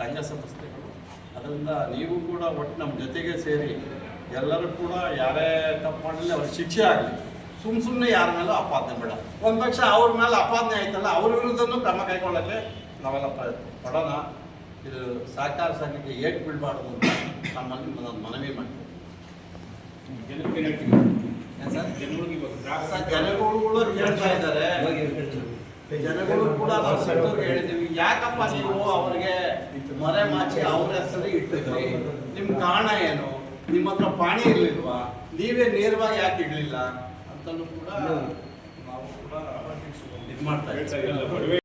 S3: ಸಂಘ ಸಂಸ್ಥೆಗಳು. ಅದರಿಂದ ನೀವು ಕೂಡ ಒಟ್ಟು ನಮ್ಮ ಜೊತೆಗೆ ಸೇರಿ ಎಲ್ಲರೂ ಕೂಡ ಯಾರೇ ತಪ್ಪು ಮಾಡಲಿ, ಅವ್ರಿಗೆ ಶಿಕ್ಷೆ ಆಗಲಿ. ಸುಮ್ಮ ಸುಮ್ಮನೆ ಯಾರ ಮೇಲೂ ಆಪಾದನೆ ಬೇಡ. ಒಂದು ಪಕ್ಷ ಅವ್ರ ಮೇಲೆ ಅಪಾದನೆ ಆಯ್ತಲ್ಲ ಅವ್ರ ವಿರುದ್ಧನೂ ಕ್ರಮ ಕೈಗೊಳ್ಳಕ್ಕೆ ನಾವೆಲ್ಲ ಪಡೋಣ. ಇದು ಸಹಕಾರ ಸಂಘಕ್ಕೆ ಏಟ್ ಬಿಡಬಾರ್ದು ಅಂತ ನಮ್ಮಲ್ಲಿ ನಾನು ಮನವಿ? ಸರ್, ಜನಗಳು ಕೇಳ್ತಾ ಇದ್ದಾರೆ. ಜನಗಳು ಕೂಡ ಹೇಳಿದ್ದೀವಿ. ಯಾಕಪ್ಪ ನೀವು ಅವ್ರಿಗೆ ಮರೆ ಮಾಚಿ ಅವ್ರ ಹೆಸರು ಇಟ್ಟಿದ್ರಿ? ನಿಮ್ ಕಾರಣ ಏನು? ನಿಮ್ಮ ಹತ್ರ ಪಾಣಿ ಇರ್ಲಿಲ್ವಾ? ನೀವೇ ನೇರವಾಗಿ ಯಾಕೆ ಇಡ್ಲಿಲ್ಲ? ಅಂತಲೂ ಕೂಡ ನಾವು ಕೂಡ ಇದು ಮಾಡ್ತಾ ಇದ್ದೀವಿ.